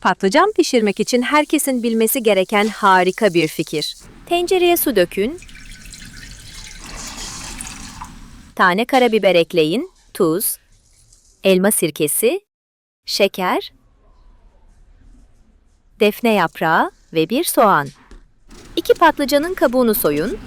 Patlıcan pişirmek için herkesin bilmesi gereken harika bir fikir. Tencereye su dökün. Tane karabiber ekleyin, tuz, elma sirkesi, şeker, defne yaprağı ve bir soğan. İki patlıcanın kabuğunu soyun.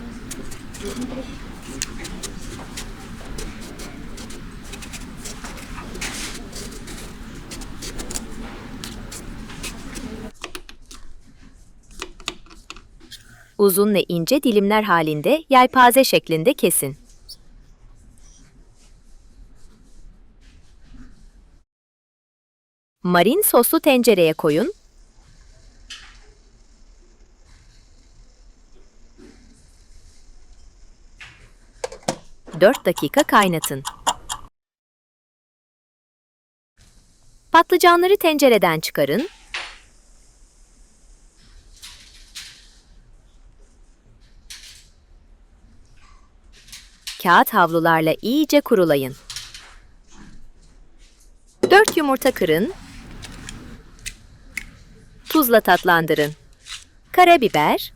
Uzun ve ince dilimler halinde yelpaze şeklinde kesin. Marin soslu tencereye koyun. 4 dakika kaynatın. Patlıcanları tencereden çıkarın. Kağıt havlularla iyice kurulayın. 4 yumurta kırın. Tuzla tatlandırın. Karabiber,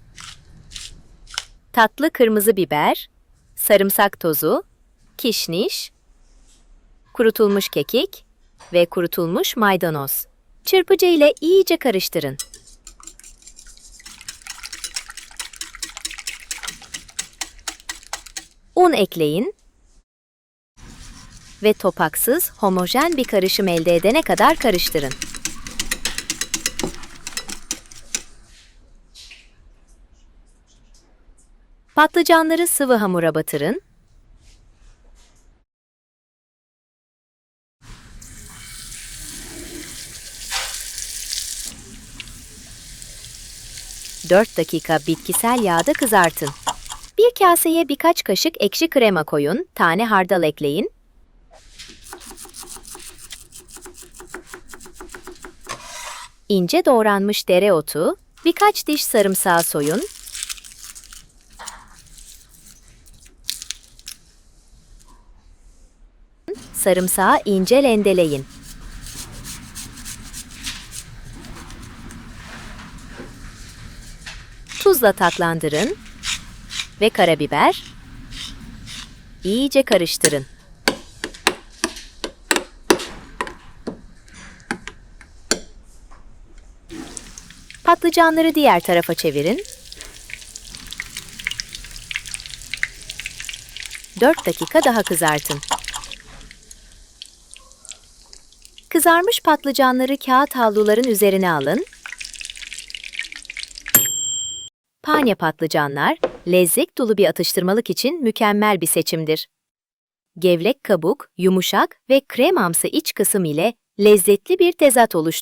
tatlı kırmızı biber, sarımsak tozu, kişniş, kurutulmuş kekik ve kurutulmuş maydanoz. Çırpıcı ile iyice karıştırın. Un ekleyin ve topaksız, homojen bir karışım elde edene kadar karıştırın. Patlıcanları sıvı hamura batırın. Dört dakika bitkisel yağda kızartın. Bir kaseye birkaç kaşık ekşi krema koyun, tane hardal ekleyin. İnce doğranmış dereotu, birkaç diş sarımsağı soyun, sarımsağı ince rendeleyin. Tuzla tatlandırın ve karabiber. İyice karıştırın. Patlıcanları diğer tarafa çevirin. 4 dakika daha kızartın. Kızarmış patlıcanları kağıt havluların üzerine alın. Panya patlıcanlar, lezzet dolu bir atıştırmalık için mükemmel bir seçimdir. Gevlek kabuk, yumuşak ve kremamsı iç kısım ile lezzetli bir tezat oluşturur.